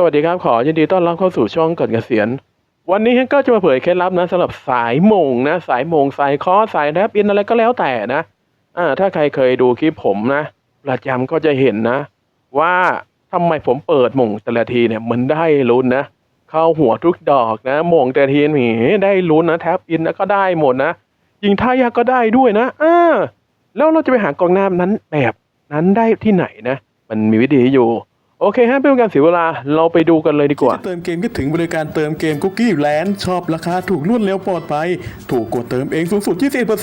สวัสดีครับ ขอยินดีต้อนรับเข้าสู่ช่องก่อนเกษียณ วันนี้ก็จะมาเผยเคล็ดลับนะสำหรับสายมงนะ สายมงสายคอสายแรปอินอะไรก็แล้วแต่นะอ่าถ้าใครเคยดูคลิปผมนะ ประจำก็จะเห็นนะ ว่าทำไมผมเปิดมงแต่ละทีเนี่ยมันได้ลุ้นนะ เข้าหัวทุกดอกนะมงแต่ละทีนี่ได้ลุ้นนะแท็บอินแล้วก็ได้หมดนะยิงท่ายากก็ได้ด้วยนะอ่าแล้วเราจะไปหากองหน้านั้นแบบนั้นได้ที่ไหนนะ มันมีวิธีอยู่ โอเคฮะเพื่อเป็นการเสียเวลาเราไปดูกันเลยดีกว่า จะเติมเกมก็ถึงบริการเติมเกมคุกกี้แลนด์ชอบราคาถูกรวดเร็วปลอดภัย ถูกกดเติมเองสูงสุด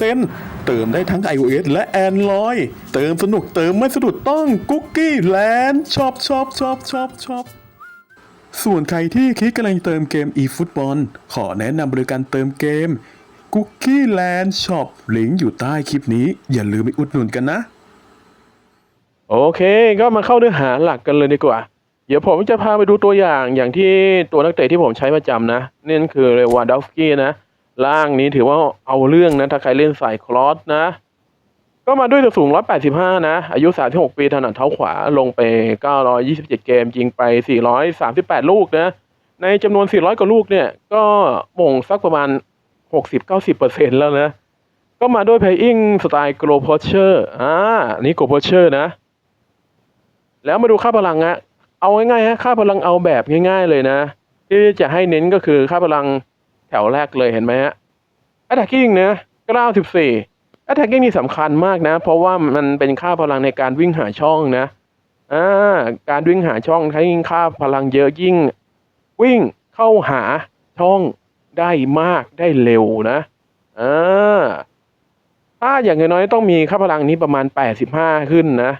20%เติมได้ทั้ง iOS และ Android เติมสนุกเติมไม่สะดุดต้องคุกกี้แลนด์ชอบชอบชอบชอบชอบส่วนใครที่คิดกำลังเติมเกม eFootball ขอแนะนำบริการเติมเกม Cookie Land Shop ลิงก์อยู่ใต้คลิปนี้ อย่าลืมไปอุดหนุนกันนะ โอเค ก็มาเข้าเนื้อหาหลักกันเลยดีกว่า เดี๋ยวผมจะพาไปดูตัวอย่างอย่างที่ตัวนักเตะที่ผมใช้ประจำนะนั่นคือเรวานดอฟสกี้นะล่างนี้ถือว่าเอาเรื่องนะถ้าใครเล่นสายคลอสนะ ก็มาด้วยตัวสูง 185 นะ อายุ 36 ปีถนัดเท้าขวาลงไป 927 เกมยิงไป 438 ลูกนะ ในจำนวน 400 กว่าลูกเนี่ย ก็ม่งสักประมาณ 60-90%แล้วนะ ก็มาด้วย playing สไตล์โกลโพเชอร์อ่านี่โกลโพเชอร์นะ แล้วมาดูค่าพลังอะเอาง่ายๆฮะค่าพลังเอาแบบง่าย ๆ เลยนะ ที่จะให้เน้นก็คือค่าพลังแถวแรกเลยเห็นไหมฮะ attacking นะ94 attacking นี่สำคัญมากนะ เพราะว่ามันเป็นค่าพลังในการวิ่งหาช่องนะอ่าการวิ่งหาช่องถ้ายิ่งค่าพลังเยอะยิ่ง วิ่งเข้าหาช่องได้มากได้เร็วนะอ่าถ้าอย่างน้อยๆต้องมีค่าพลังนี้ประมาณ 85 ขึ้นนะ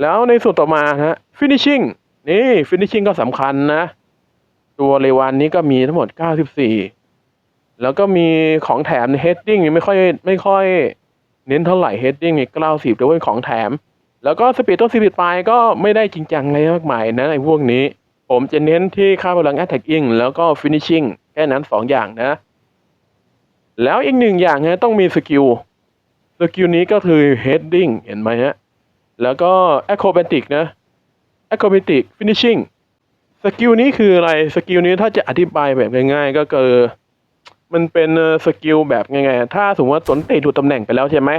แล้วในส่วนต่อมาฮะ finishing นี่ finishing ก็สำคัญนะ ตัวเลวันนี้ก็มีทั้งหมด 94 แล้วก็มีของแถมใน heading ไม่ค่อยไม่ค่อยเน้นเท่าไหร่ heading นี่90แต่ว่าเป็นของแถม แล้วก็ speed ต้น speed ปลายก็ไม่ได้จริงจังอะไรมากมายนะในพวกนี้ ผมจะเน้นที่ค่าพลัง attacking แล้วก็ finishing แค่นั้นสองอย่างนะ แล้วอีกหนึ่งอย่างฮะต้องมีสกิลสกิลนี้ก็คือ heading เห็นไหมฮะ แล้วก็ acrobatic นะ acrobatic finishing สกิลนี้คืออะไร สกิลนี้ถ้าจะอธิบายแบบง่าย ๆ ก็คือมันเป็นสกิลแบบไงๆถ้าสมมติว่าตนเตะหลุดตำแหน่งไปแล้วใช่ไหม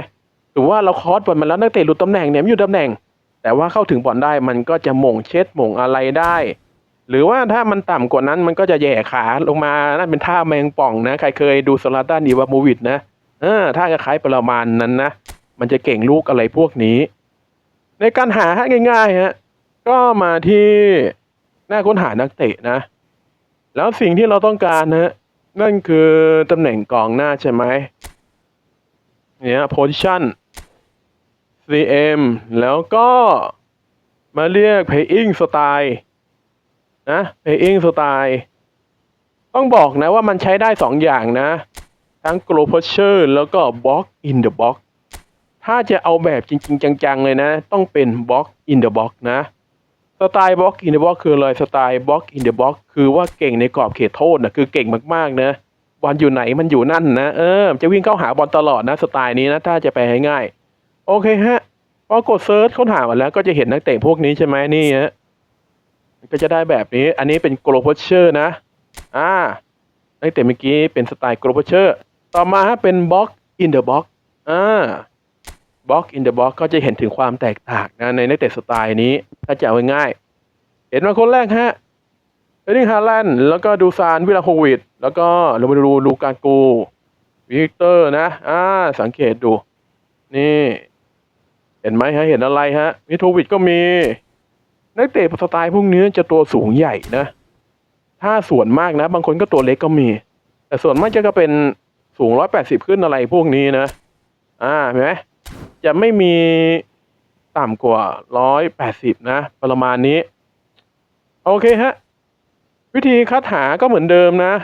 สมมติว่าเราคอร์สบอลมาแล้วนักเตะหลุดตำแหน่งเนี่ยไม่อยู่ตำแหน่ง แต่ว่าเข้าถึงบอลได้มันก็จะหม่งเช็ดหม่งอะไรได้ หรือว่าถ้ามันต่ำกว่านั้นมันก็จะแย่ขาลงมานั่นเป็นท่าแมงป่องนะ ใครเคยดูสลาตันอีวาโมวิดนะเออท่าคล้ายประมาณนั้นนะ มันจะเก่งลูกอะไรพวกนี้ ในการหาฮะง่ายๆฮะก็มาที่หน้าค้นหานักเตะนะ แล้วสิ่งที่เราต้องการนะนั่นคือตำแหน่งกองหน้าใช่ไหมเนี่ย position CM แล้วก็มาเรียก paying style นะ paying style ต้องบอกนะว่ามันใช้ได้สองอย่างนะ ทั้ง glow posture แล้วก็ box in the box ถ้าจะเอาแบบจริง ๆ จัง ๆ เลยนะ ต้องเป็น box in the box นะสไตล์ box in the box คืออะไรสไตล์ box in the box คือว่าเก่งในกรอบเขตโทษนะคือเก่งมากๆนะบอลอยู่ไหนมันอยู่นั่นนะเออจะวิ่งเข้าหาบอลตลอดนะสไตล์นี้นะถ้าจะไปง่ายโอเคฮะพอกดเซิร์ชค้นหามาแล้วก็จะเห็นนักเตะพวกนี้ใช่ไหมนี่ฮะก็จะได้แบบนี้ อันนี้เป็น g l o b a l c h e r นะ อ่า นักเตะเมื่อกี้เป็นสไตล์ g l o b a l c h e r ต่อมาฮะเป็น box in the box อ่า box in the box ก็จะเห็นถึงความแตกต่างนะในนักเตะสไตล์นี้ ถ้าจะเอาง่าย เห็นมาคนแรกฮะเอริงฮาแลนด์แล้วก็ดูซานวิลาโควิด แล้วก็เรามาดูลูกากูวิกเตอร์นะอ่าสังเกตดู นี่ เห็นไหมฮะ เห็นอะไรฮะมิโทวิดก็มี นักเตะสไตล์พวกนี้จะตัวสูงใหญ่นะ ถ้าส่วนมากนะ บางคนก็ตัวเล็กก็มี แต่ส่วนมากจะก็เป็นสูงร้อยแปดสิบขึ้นอะไรพวกนี้นะ อ่าเห็นไหม จะไม่มีต่ำกว่าร้อยแปดสิบนะ ประมาณนี้ โอเคฮะ วิธีคัดหาก็เหมือนเดิมนะ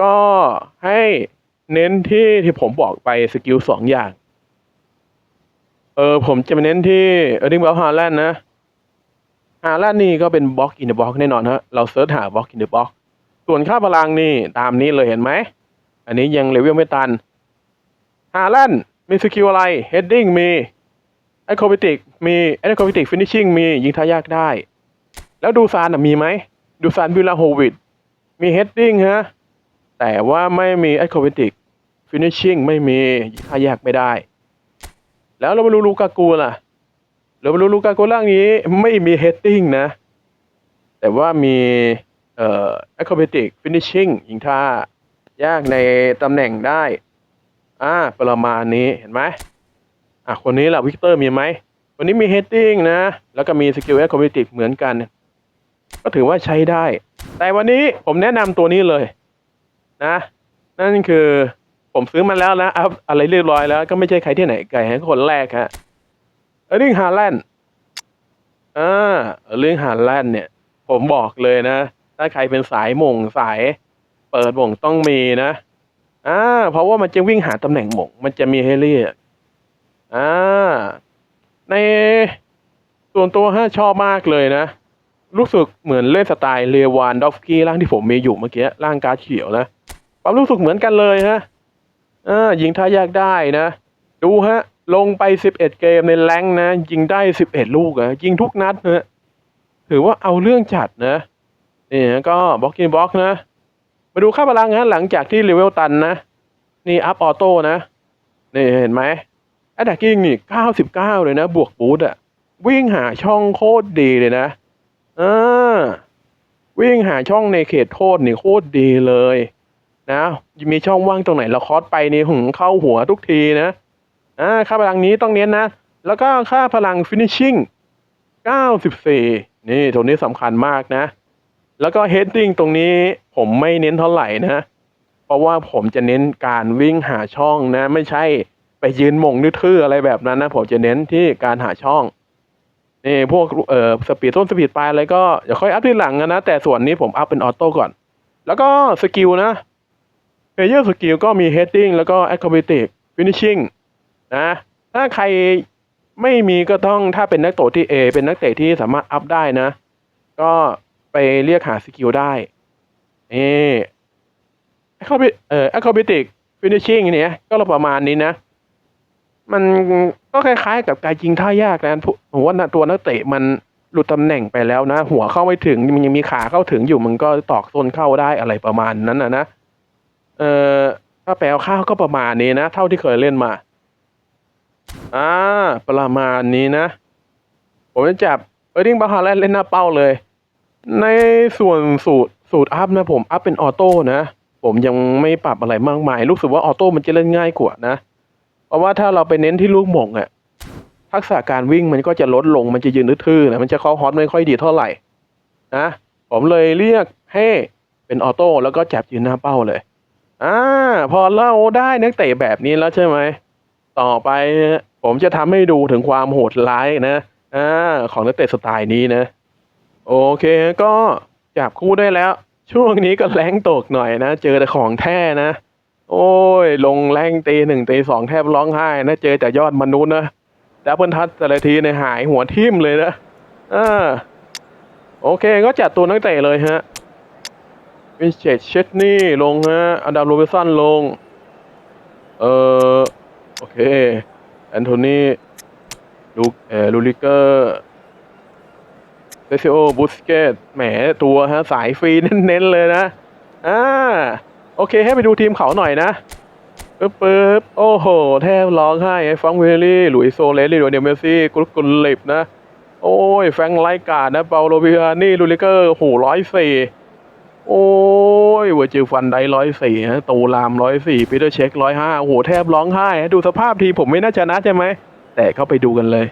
ก็ให้เน้นที่ที่ผมบอกไปสกิลสองอย่าง เออผมจะไปเน้นที่เออร์ดิงบอลฮาแลนด์นะฮาแลนด์นี่ก็เป็นบล็อกอินเดอะบล็อกแน่นอนฮะ เราเซิร์ชหาบล็อกอินเดอะบล็อกส่วนค่าพลังนี่ตามนี้เลยเห็นไหม อันนี้ยังเลเวลไม่ตันฮาแลนด์ มีสกิลอะไร heading มี acrobatic มี acrobatic finishing มียิงท่ายากได้ แล้วดูซานน่ะมีไหม ดูซานวิลาโฮวิดมีเฮดดิ้งฮะ แต่ว่าไม่มีแอคโคร a ติกฟินิชชิ่งไม่มีถ้าแยกไม่ได้ แล้วเรามาดูลูกากูล่ะเรามาดูลูกากูล่างนี้ไม่มีเฮดดิ้งนะ แต่ว่ามีเอ่อแอคโคร a ติกฟินิชชิ่งยิงท่ายากในตำแหน่งได้ อ่าประมาณนี้เห็นไหมอะคนนี้แหละวิกเตอร์มีไหมวันนี้มีเฮดดิ้งนะ แล้วก็มีสกิลแอคโคร a ติกเหมือนกัน ก็ถือว่าใช้ได้ แต่วันนี้ผมแนะนำตัวนี้เลยนะ นั่นคือผมซื้อมาแล้วนะอัพอะไรเรียบร้อยแล้วก็ไม่ใช่ใครที่ไหนไกลฮะคนแรกฮะเออร์ลิงฮาแลนด์อ่าเออร์ลิงฮาแลนด์เนี่ย ผมบอกเลยนะ ถ้าใครเป็นสายมงสาย เปิดหม่งต้องมีนะ อ่าเพราะว่ามันจะวิ่งหาตำแหน่งหม่งมันจะมีให้เรียกอ่าในส่วนตัวฮะชอบมากเลยนะ รู้สึกเหมือนเล่นสไตล์เลวานดอฟกี้ร่างที่ผมมีอยู่เมื่อกี้ร่างกาเขียวนะความรู้สึกเหมือนกันเลยฮะอ่ายิงท่ายากได้นะ ดูฮะ ลงไป 11 เกมในแรงนะยิงได้ 11 ลูกอะยิงทุกนัดนะถือว่าเอาเรื่องจัดนะนี่ก็บล็อกกินบล็อกนะ มาดูค่าพลังฮะหลังจากที่เลเวลตันนะ นี่อัพออโต้นะ นี่เห็นไหมแอตแทกกิ้งนี่99เลยนะ บวกบูทอะวิ่งหาช่องโคตรดีเลยนะอ่าวิ่งหาช่องในเขตโทษนี่โคตรดีเลย นะ มีช่องว่างตรงไหนเราคอสไปนี่หึงเข้าหัวทุกทีนะอ่าค่าพลังนี้ต้องเน้นนะ แล้วก็ค่าพลังฟินิชชิ่ง94 นี่ตรงนี้สำคัญมากนะ แล้วก็เฮดดิ้งตรงนี้ ผมไม่เน้นเท่าไหร่นะ เพราะว่าผมจะเน้นการวิ่งหาช่องนะ ไม่ใช่ไปยืนม่งทื่ออะไรแบบนั้นนะ ผมจะเน้นที่การหาช่องนี่พวกเอ่อสปีดต้นสปีดปลายอะไรก็เดี๋ยวค่อยอัพที่หลังนะ แต่ส่วนนี้ผมอัพเป็นออโต้ก่อน แล้วก็สกิลนะเพลเยอร์สกิลก็มีเฮดดิ้งแล้วก็แอคคอม a ติกฟินิชชิ่งนะถ้าใครไม่มีก็ต้องถ้าเป็นนักโตะที่ A เป็นนักเตะที่สามารถอัพได้นะ ก็ไปเรียกหาสกิลได้ เอแอคคอมเอ่อแอคคอม a ติกฟินิชชิ่งเนี่ยก็ประมาณนี้นะ มันก็คล้ายๆกับการยิงท่ายากนะผมว่านะตัวนักเตะมันหลุดตำแหน่งไปแล้วนะ หัวเข้าไม่ถึงมันยังมีขาเข้าถึงอยู่มันก็ตอกโซนเข้าได้อะไรประมาณนั้นนะนะเอ่อถ้าแปลข้าวก็ประมาณนี้นะ เท่าที่เคยเล่นมา อ่า ประมาณนี้นะ ผมจะจับเออร์ดิงบาฮาแลนเล่นหน้าเป้าเลย ในส่วนสูตร สูตรอัพนะผมอัพเป็นออโต้นะ ผมยังไม่ปรับอะไรมากมาย รู้สึกว่าออโต้มันจะเล่นง่ายกว่านะ เพราะว่าถ้าเราไปเน้นที่ลูกหม่งอะทักษะการวิ่งมันก็จะลดลงมันจะยืนทื่อๆนะมันจะเข้าฮอตไม่ค่อยดีเท่าไหร่นะผมเลยเรียกให้เป็นออโต้แล้วก็จับยืนหน้าเป้าเลยอ่าพอเราได้นักเตะแบบนี้แล้วใช่ไหมต่อไปผมจะทำให้ดูถึงความโหดร้ายนะอ่าของนักเตะสไตล์นี้นะ โอเคก็ จับคู่ได้แล้ว ช่วงนี้ก็แรงตกหน่อยนะ เจอแต่ของแท้นะ โอ้ย ลงแรงตีหนึ่งตีสองแทบร้องไห้นะ เจอแต่ยอดมนุษย์นะดับเบิลทัชแต่ละทีในยหายหัวทิ่มเลยนะอ่าโอเคก็จัดตัวนักเตะเลยฮะวินเชตเชตนี่ลงฮะอดัมโรเบสันลง เออโอเค แอนโทนีลูเออลูลิเกอร์ เซซิโอบุสเกตแหมตัวฮะสายฟรีเน้นๆเลยนะ อ่า โอเคให้ไปดูทีมเขาหน่อยนะปึ๊บปึ๊บโอ้โห แทบร้องไห้ไอ้ฟังเวลลี่ หลุยโซเลสลิโดเนลเมสซี่กรุ๊ปกุลลิปนะ โอ้ย แฟงไลกาดนะ เปาโลวิอานี่ลูลิเกอร์โหร้อยสี่โอ้ยเวอร์จิลฟันไดร้อยสี่ฮะตูลามร้อยสี่ปีเตอร์เช็คร้อยห้าโอ้โห แทบร้องไห้ ดูสภาพทีผมไม่น่าชนะใช่ไหม แต่เข้าไปดูกันเลย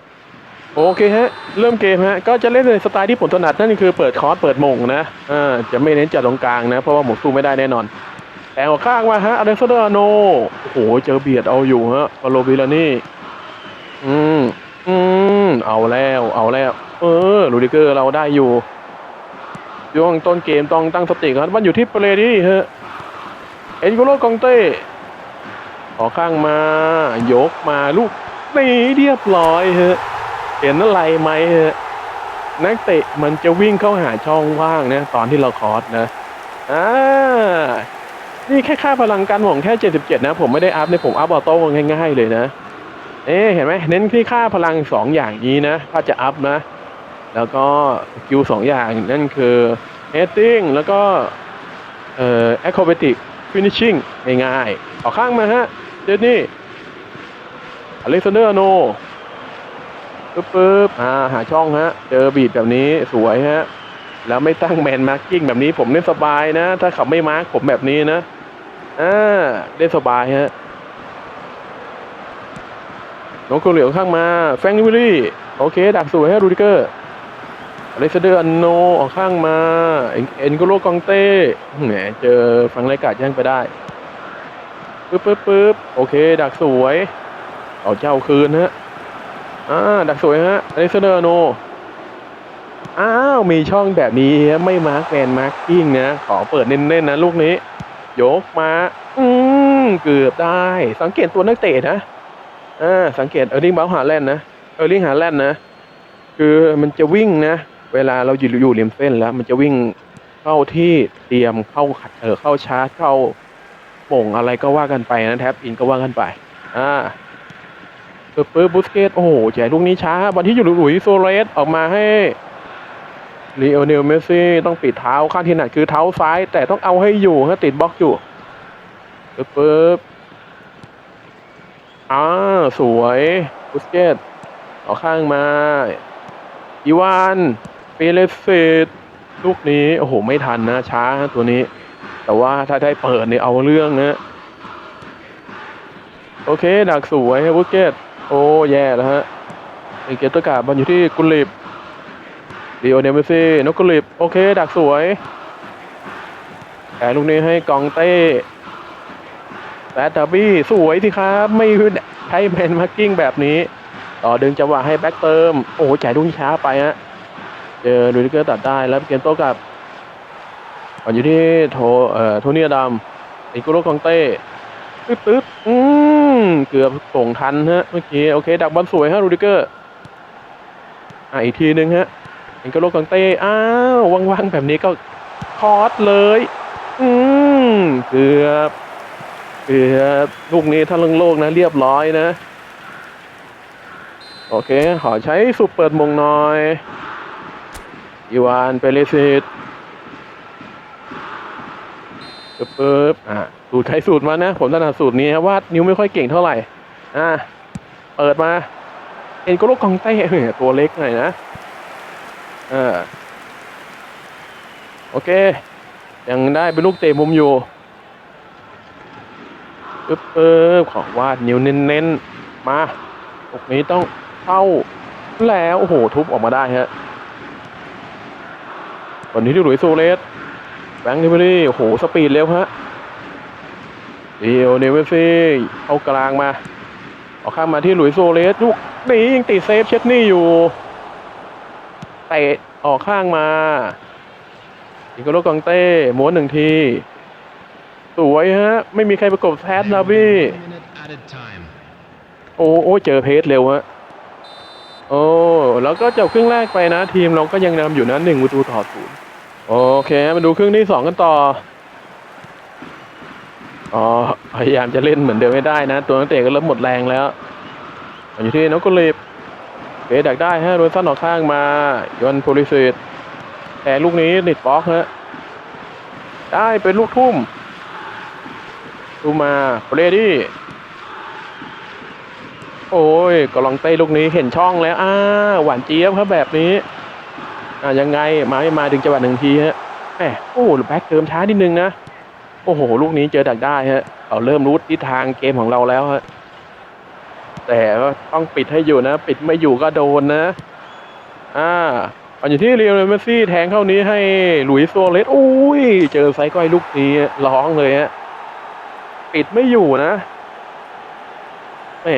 โอเคฮะ เริ่มเกมฮะ ก็จะเล่นในสไตล์ที่ผมถนัดนั่นคือเปิดคอร์สเปิดมงนะอ่าจะไม่เน้นจัดตรงกลางนะ เพราะว่าหมงสู้ไม่ได้แน่นอนแต่ออกข้างมาฮะอเล็กซานเดอร์โน โอ้โห เจอเบียดเอาอยู่ฮะปาโลวิลานี่ อืม อืม เอาแล้ว เอาแล้ว เออ ลูดิเกอร์เราได้อยู่ช่วงต้นเกมต้องตั้งสติครับมันอยู่ที่เปเรดี้ฮะ เอ็นโกโลกองเต้ออกข้างมา ยกมาลูกนี่เรียบร้อยฮะ เห็นอะไรไหมนักเตะมันจะวิ่งเข้าหาช่องว่างนะตอนที่เราคอร์สนะอ่านี่แค่ค่าพลังการหม่งแค่ 77 นะ ผมไม่ได้อัพเนี่ยผมอัพออโต้ง่ายๆเลยนะเอ๊เห็นไหมเน้นที่ค่าพลังสองอย่างนี้นะ ถ้าจะอัพนะ แล้วก็สกิลสองอย่างนั่นคือ heading แล้วก็เอ่อ acrobatic finishing ง่ายๆออกข้างมาฮะเจนนี่อเล็กซานเดอร์โน ปึ๊บปึ๊บอ่าหาช่องฮะ เจอบีดแบบนี้สวยฮะ แล้วไม่ตั้งแมนมาร์กิ้งแบบนี้ผมเล่นสบายนะ ถ้าเขาไม่มาร์กผมแบบนี้นะอ่าเล่นสบายฮะน้องโกเหลียวข้างมา แฟงนิวลี่ โอเค ดักสวยฮะรูดิเกอร์เล็กซเดอร์อันโนออกข้างมา เอ็นโกโลกองเต้แหมเจอฟังไรกาดแย่งไปได้ปึ๊บปึ๊บปึ๊บโอเค ดักสวยเอาเจ้าคืนฮะ อ่าดักสวยฮะอเล็กซานเดอร์โน อ้าว มีช่องแบบนี้ไม่มาร์กแมนมาร์กิ้งนะ ขอเปิดเน้นๆนะลูกนี้ ยกมา อืมเกือบได้ สังเกตตัวนักเตะนะอ่าสังเกตเออร์ลิงเบลฮาแลนนะ เออร์ลิงฮาแลนนะ คือมันจะวิ่งนะ เวลาเราอยู่อยู่ริมเส้นแล้ว มันจะวิ่งเข้าที่เตรียมเข้าขัดเออเข้าชาร์จเข้าโป่งอะไรก็ว่ากันไปนะแท็บอินก็ว่ากันไป อ่า ปึ๊บปึ๊บบุสเกตโอ้โหแจกลูกนี้ช้าบอลที่อยู่หลุยโซเรสออกมาให้ลีโอเนลเมสซี่ต้องปิดเท้าข้างที่หนักคือเท้าซ้าย แต่ต้องเอาให้อยู่ฮะติดบล็อกอยู่ปึ๊บปึ๊บอ่าสวยบุสเกตเอาข้างมาอีวานเปเลสเซตลูกนี้โอ้โหไม่ทันนะ ช้าตัวนี้ แต่ว่าถ้าได้เปิดเนี่ยเอาเรื่องนะโอเค ดักสวยฮะบุสเกต โอ้แย่แล้วฮะเอเกตตกาบอลอยู่ที่กุลิบลีโอเนมสซี่นกกุลิบโอเค ดักสวยแต่ลูกนี้ให้กองเต้แบดดาบี้สวยสิครับ ไม่ใช้แมนมาร์กิ้งแบบนี้ ต่อดึงจังหวะให้แบ็กเติม โอ้โหจ่ายลูกช้าไปฮะเจอดูดิเกอร์ตัดได้แล้วเกมโต้กลับบอลอยู่ที่โทเอ่อโทนี่ดัมอิโกโรกองเต้ตึ๊ดตึ๊ดอืม เกือบส่งทันฮะเมื่อกี้โอเค ดักบอลสวยฮะรูดิเกอร์อะอีกทีหนึ่งฮะเอ็นก็โลกังเต้อ้าวว่างๆแบบนี้ก็คอร์สเลย อืมเกือบเกือบลูกนี้ถ้าลงโลกนะ เรียบร้อยนะ โอเค ขอใช้สุปเปิดมงน่อยอีวานเปเรซิตปึ๊บปึ๊บอะ สูตรใครสูตรมานะ ผมถนัดสูตรนี้ครับวาดนิ้วไม่ค่อยเก่งเท่าไหร่ อะเปิดมา เอ็นโกโลกองเต้เตัวเล็กหน่อยนะ เออ โอเค ยังได้เป็นลูกเตะมุมอยู่ปึ๊บปึ๊บขอวาดนิ้วเน้นๆ มาตรงนี้ต้องเข้าแล้ว โอ้โห ทุบออกมาได้ฮะวันนี้ที่หลุยส์โซเลสแบงค์นิเบอรี่โอ้โห สปีดเร็วฮะ ดียวเนเวซี่เอากลางมา เอาข้ามมาที่หลุยโซเลสลูกนี่ยังติดเซฟเช็ดนี่อยู่เตะออกข้างมา อีกโลกองเต้ม้วนหนึ่งที สวยฮะ ไม่มีใครประกบแพทนาบี้ minute added time. โอ้โอ้เจอเพจเร็วฮะ โอ้ แล้วก็จบครึ่งแรกไปนะ ทีมเราก็ยังนำอยู่นะหนึ่งประตูต่อศูนย์โอเค มาดูครึ่งที่สองกันต่อ อ๋อพยายามจะเล่นเหมือนเดิมไม่ได้นะ ตัวนักเตะก็เริ่มหมดแรงแล้วอยู่ที่นกกลิบเบดักได้ฮะโดนสั้นออกข้างมายอนโพลิสิตแต่ลูกนี้ติดบล็อกฮะได้เป็นลูกทุ่มดูมาเบรดี้โอ้ยกลองเต้ลูกนี้เห็นช่องแล้วอ้าหวานเจี๊ยบครับแบบนี้อ่ายังไงมาไม่มาดึงจังหวะหนึ่งทีฮะแหมโอ้แบ็คเติมช้านิดนึงนะ โอ้โห ลูกนี้เจอดักได้ฮะเราเริ่มรู้ทิศทางเกมของเราแล้วฮะ แต่ก็ต้องปิดให้อยู่นะ ปิดไม่อยู่ก็โดนนะ อ่าอันอยู่ที่เรียวเมสซี่แทงเข้านี้ให้หลุยส์โซเลสอุ้ย เจอไซก้อยลูกนี้ร้องเลยฮะ ปิดไม่อยู่นะแหม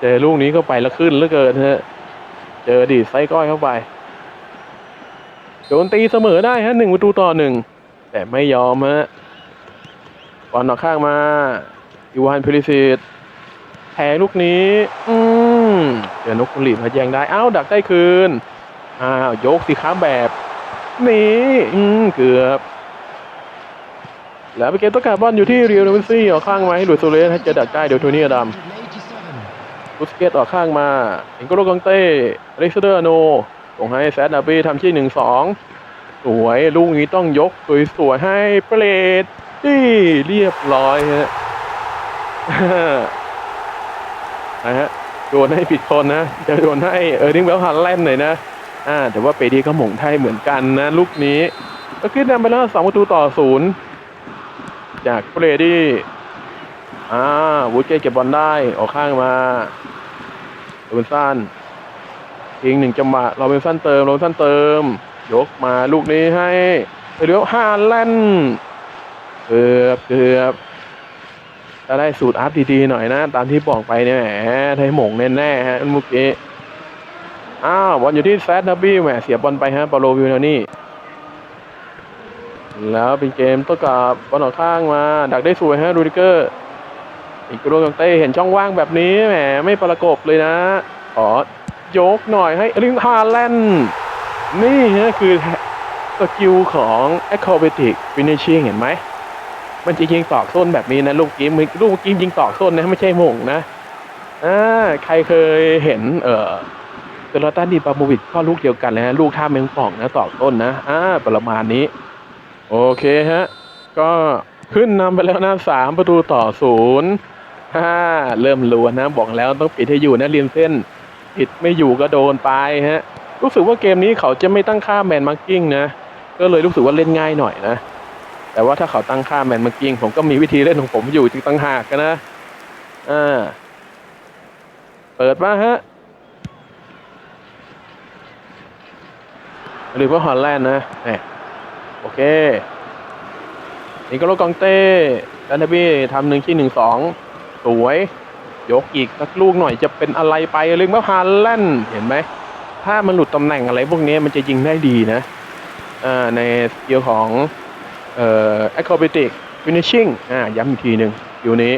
เจอลูกนี้เข้าไปแล้วขึ้นเหลือเกินฮะ เจอดีไส้ก้อยเข้าไป โดนตีเสมอได้ฮะหนึ่งประตูต่อหนึ่งแต่ไม่ยอมฮะ อลออกข้างมาอีวานพิลิสิตแทงลูกนี้ อืมเจอนกกุลีมาแย่งได้ อ้าวดักได้คืน อ้าวยกสิค้าแบบ นี่อืมเกือบ แล้วไปเกมตัวการบอลอยู่ที่เรียวเนวิซี่ออกข้างมาให้หลุยส์โซเลสให้เจอดักได้เดี๋ยวโทนี่อดัมบุสเกตออกข้างมาเอ็นโกโลกองเต้อเล็กซเดอร์อาโนส่งให้แซดนาบีทำที่หนึ่งสองสวยลูกนี้ต้องยกสวยๆให้เปรต ที่เรียบร้อยฮะนะฮะโดนให้ผิดคนนะจะโดนให้เออร์ลิงเบลฮาแลนหน่อยนะอ่าแต่ว่าเปดีก็หม่งไทยเหมือนกันนะลูกนี้ก็ขึ้นนำไปแล้วสองประตูต่อศูนย์จากเบรดี้อ่าวูดเกตเก็บบอลได้ออกข้างมาโรบินสันทิ้งหนึ่งจังหวะโรบินสันเติมโรบินสันเติม ยกมาลูกนี้ให้เรียวฮาแลนด์ เกือบเกือบจะได้สูตรอัพดีๆหน่อยนะ ตามที่บอกไปเนี่ยแหมไทยหม่งแน่ๆฮะเมื่อกี้อ้าวบอลอยู่ที่แซดนาบี้แหมเสียบอลไปฮะปาโลวิวนานี่ แล้วเป็นเกมต้กลับบอลออกข้างมา ดักได้สวยฮะรูดิเกอร์ อีกโรกังเต้เห็นช่องว่างแบบนี้แหมไม่ประกบเลยนะขอยกหน่อยให้ริงฮาแลนด์นี่ฮะคือสกิลของ acrobatic finishing เห็นไหม มันจะยิงตอกส้นแบบนี้นะลูกกิ้มลูกกิ้มยิงตอกส้นนะไม่ใช่มงนะอ่าใครเคยเห็น เอ่อเซลตันดีปาโมวิดก็ลูกเดียวกันเลยนะลูกท่าแมงป่องนะตอกต้นนะอ่าประมาณนี้ โอเคฮะ ก็ขึ้นนำไปแล้วนะสามประตูต่อศูนย์ฮ่าเริ่มลวนนะบอกแล้วต้องปิดให้อยู่นะเรียนเส้นปิดไม่อยู่ก็โดนไปฮะ รู้สึกว่าเกมนี้เขาจะไม่ตั้งค่าแมนมาร์กิ้งนะ ก็เลยรู้สึกว่าเล่นง่ายหน่อยนะ แต่ว่าถ้าเขาตั้งค่าแมนมาร์กิ้งผมก็มีวิธีเล่นของผมอยู่ที่ตั้งหากกันนะอ่าเปิดมาฮะหรือว่าฮอลแลนด์นะแหมโอเคนี่ก็โลกองเต้ดันเดบี้ทำหนึ่งที่หนึ่งสองสวย ยกอีกสักลูกหน่อยจะเป็นอะไรไปลึงมะพร้าวแล่นเห็นไหม ถ้ามันหลุดตำแหน่งอะไรพวกนี้มันจะยิงได้ดีนะอ่าในสกิลของ เอ่อ acrobatic finishing อ่า ย้ำอีกทีหนึ่งอยู่นี้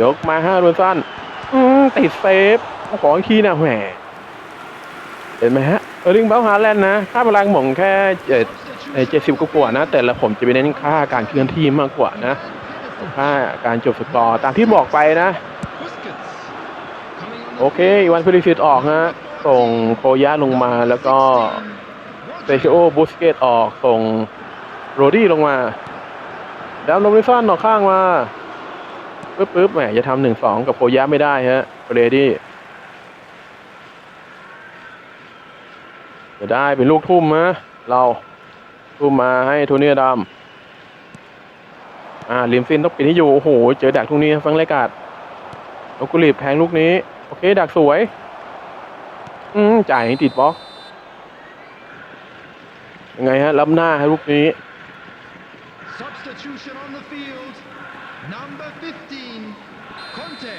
ยกมาห้าดวนสั้น อืมติดเซฟ ขออีกทีนะแหม เห็นไหมฮะ เออริงเบลฮาแลนด์นะ ค่าพลังหม่งแค่เจ็ดเจ็ดสิบกว่านะ แต่ละผมจะไปเน้นค่าการเคลื่อนที่มากกว่านะ ค่าการจบสกอร์ตามที่บอกไปนะ โอเคอีวันฟิลิซิตออกฮะ ส่งโคยะลงมาแล้วก็เซชิโอบูสเกตออกส่ง โรดี้ลงมาแล้วโรบินสันออกข้างมาปึ๊บปึ๊บแหมจะทำหนึ่งสองกับโคยะไม่ได้ฮะเรดี้จะได้เป็นลูกทุ่มนะเราทุ่มมาให้โทเนียดำอ่าลิมซินต้องปิดให้อยู่ โอ้โห เจอดักทุกนี้ฟังรายการโอกุลีบแทงลูกนี้ โอเค ดักสวย อืมจ่ายให้ติดบล็อกยังไงฮะล้ำหน้าให้ลูกนี้ Substitution on the field. Number 15, Conte.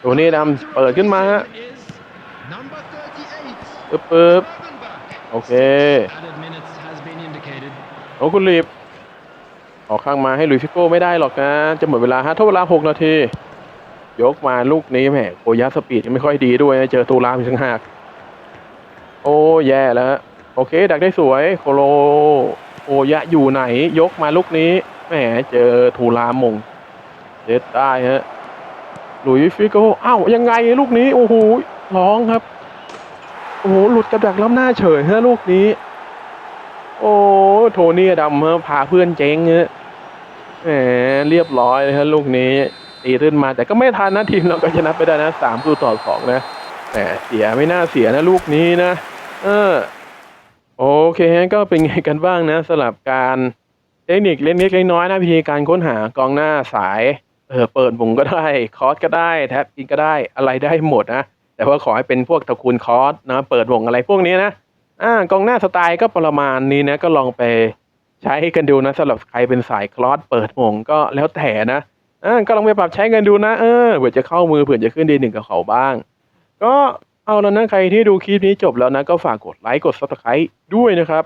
โทเนียดำเปิดขึ้นมาฮะ Is number 38, ปึ๊บปึ๊บ Gravenberch. โอเค Added minutes has been indicated. โอ้คุณลีบออกข้างมาให้หลุยส์ฟิโก้ไม่ได้หรอกนะ จะหมดเวลาฮะทดเวลา 6 นาที ยกมาลูกนี้แหมโคยะสปีดยังไม่ค่อยดีด้วยนะเจอตูรามอีกต่างหาก โอ้ แย่แล้วฮะโอเค ดักได้สวย โคโล โอยะอยู่ไหนยกมาลูกนี้แหมเจอทูรามงเด็ดได้ฮะหลุยฟิโกอ้าวยังไงลูกนี้โอ้โหร้องครับโอ้โหหลุดกับดักล้ำหน้าเฉยฮะลูกนี้ โอ้โทนี่ดำฮะพาเพื่อนเจ๊งฮะแหมเรียบร้อยเลยฮะลูกนี้ตีขึ้นมาแต่ก็ไม่ทันนะทีมเราก็ชนะไปได้นะสามประตูต่อสองนะแต่เสียไม่น่าเสียนะลูกนี้นะ เออ โอเคฮะก็เป็นไงกันบ้างนะสำหรับการเทคนิคเล็กๆน้อยๆนะวิธีการค้นหากองหน้าสายเออเปิดบุงก็ได้ คอร์สก็ได้แท็บอินก็ได้อะไรได้หมดนะแต่ว่าขอให้เป็นพวกตระกูลคอร์สนะเปิดวงอะไรพวกนี้นะอ่ากองหน้าสไตล์ก็ประมาณนี้นะก็ลองไปใช้กันดูนะสำหรับใครเป็นสายคลอสเปิดวงก็แล้วแต่นะอ่าก็ลองไปปรับใช้กันดูนะเออเผื่อจะเข้ามือเผื่อจะขึ้นดีหนึ่งกับเขาบ้าง ก็ เอาแล้วนะใครที่ดูคลิปนี้จบแล้วนะก็ฝากกดไลค์กด subscribe ด้วยนะครับ